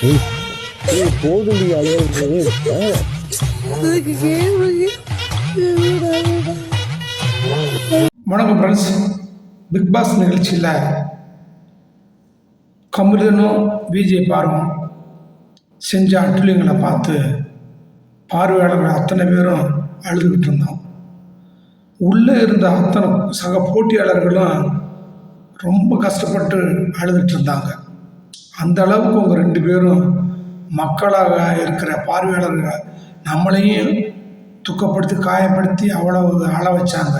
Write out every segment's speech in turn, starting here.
போதும் வணக்கம் friends big pass நிகழ்ச்சியில் கமலனும் விஜய் பார்வம் செஞ்ச அட்டுலியங்களை பார்த்து பார்வையாளர்கள் அத்தனை பேரும் அழுதுகிட்டு இருந்தோம். உள்ளே இருந்த அத்தனை சக போட்டியாளர்களும் ரொம்ப கஷ்டப்பட்டு அழுதுட்டு இருந்தாங்க. அந்த அளவுக்கு அவங்க ரெண்டு பேரும் மக்களாக இருக்கிற பார்வையாளர்கள் நம்மளையும் துக்கப்படுத்தி காயப்படுத்தி அவ்வளோ அழ வச்சாங்க.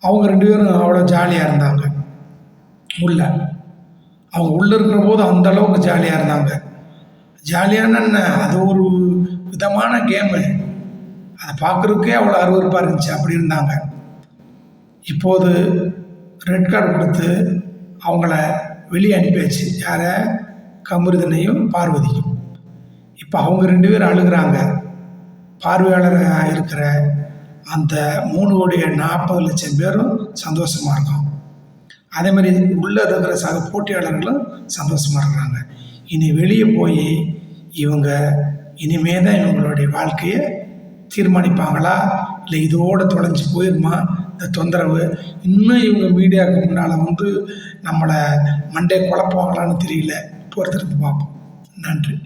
அவங்க ரெண்டு பேரும் அவ்வளோ ஜாலியாக இருந்தாங்க. உள்ள. அவங்க உள்ளே இருக்கிற போது அந்த அளவுக்கு ஜாலியாக இருந்தாங்க. ஜாலியான அது ஒரு விதமான கேமு அதை பார்க்குறதுக்கே அவ்வளோ அருவருப்பாக இருந்துச்சு. அப்படி இருந்தாங்க. இப்போது ரெட் கார்டு கொடுத்து அவங்கள வெளியே அனுப்பியாச்சு யாரை? கமருதனையும் பார்வதியும். இப்போ அவங்க ரெண்டு பேரும் அழுகுறாங்க. பார்வையாளராக இருக்கிற அந்த மூணு கோடிய நாற்பது லட்சம் பேரும் சந்தோஷமாக இருக்கும். அதே மாதிரி உள்ளே இருக்கிற சக போட்டியாளர்களும் சந்தோஷமாக இருக்கிறாங்க. இனி வெளியே போய் இவங்க இனிமே தான் இவங்களுடைய வாழ்க்கையை தீர்மானிப்பாங்களா? இல்லை இதோடு தொலைஞ்சு போயிருமா? இந்த தொந்தரவு இன்னும் இவங்க மீடியாவுக்கு முன்னால் வந்து நம்மளை மண்டே குழப்புவாங்களான்னு தெரியல. பொறுத்திருந்து பார்ப்போம். நன்றி.